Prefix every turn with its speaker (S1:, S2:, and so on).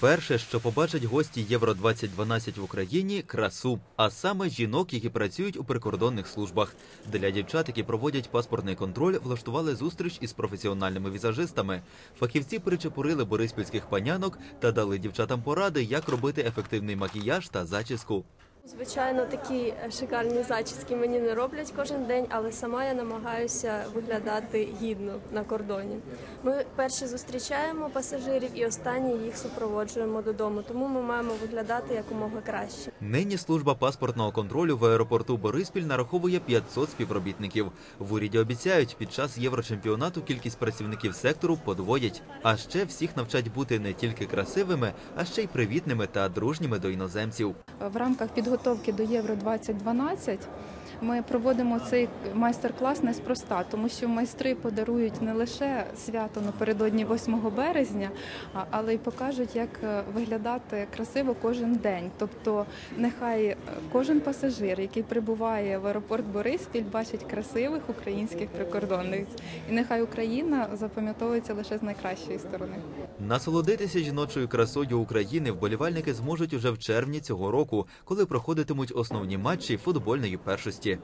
S1: Перше, що побачать гості Євро 2012 в Україні красу, а саме жінок, які працюють у прикордонних службах. Для дівчат, які проводять паспортний контроль, влаштували зустріч із професіональними візажистами. Фахівці причепурили бориспільських панянок та дали дівчатам поради, як робити ефективний макіяж та зачіску.
S2: Звичайно, такі е, шикарні зачіски мені не роблять кожен день, але сама я намагаюся виглядати гідно на кордоні. Ми перші зустрічаємо пасажирів і останні їх супроводжуємо додому, тому ми маємо виглядати якомога краще.
S1: Нині служба паспортного контролю в аеропорту Бориспіль нараховує 500 співробітників. В уряді обіцяють, під час єврочемпіонату кількість працівників сектору подвоять. А ще всіх навчать бути не тільки красивими, а ще й привітними та дружніми до іноземців.
S3: В рамках підготовки до Євро 2012 ми проводимо цей майстер-клас неспроста, тому що майстри подарують не лише свято напередодні 8 березня, але й покажуть, як е, виглядати красиво кожен день. Тобто, нехай е, кожен пасажир, який прибуває в аеропорт Бориспіль, бачить красивих українських прикордонниць, і нехай Україна запам'ятовується лише з найкращої сторони.
S1: Насолодитися жіночою красою України вболівальники зможуть уже в червні цього року, коли проходитимуть основні матчі футбольної першості.